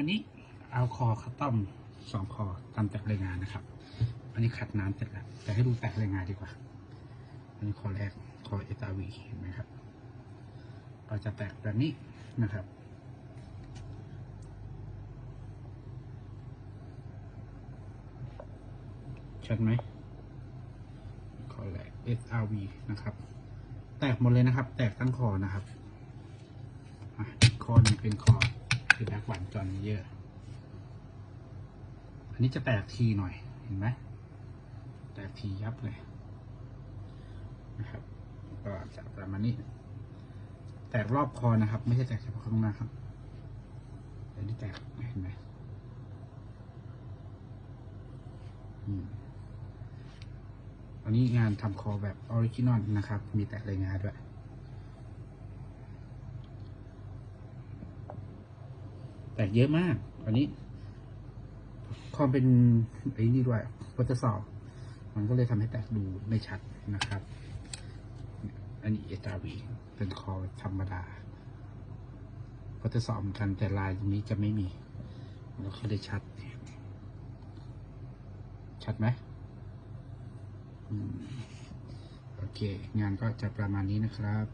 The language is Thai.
วันนี้เอาคอคัตตอมสองคอทำแตกรายงานนะครับ อันนี้ขัดน้ำเสร็จแล้วแต่ให้ดูแตกรายงานดีกว่า อันนี้คอแรกคอเอตาวีเห็นไหมครับก็จะแตกแบบนี้นะครับชัดไหมคอแรก SRV นะครับ แตกหมดเลยนะครับ แตกทั้งคอนะครับอคอหนึงเป็นคอ คือแบ็กหวานจอนเยอะอันนี้จะแตกทีหน่อยเห็นไหมแตกทียับเลยนะครับ ก็จะประมาณนี้ แตกรอบคอนะครับ ไม่ใช่แตกเฉพาะข้างหน้าครับอันนี้แตกเห็นไหมอันนี้งานทำคอแบบออริจินอลนะครับ มีแตกรายงานด้วย แตกเยอะมาก อันนี้ ความเป็นไอ้นี่ด้วยทดสอบ มันก็เลยทำให้แตกดูไม่ชัดนะครับ อันนี้เอตาวีเป็นคอธรรมดาทดสอบเหมือนกันแต่ลายตรงนี้จะไม่มีแล้วก็ได้ชัด ชัดไหมโอเค งานก็จะประมาณนี้นะครับ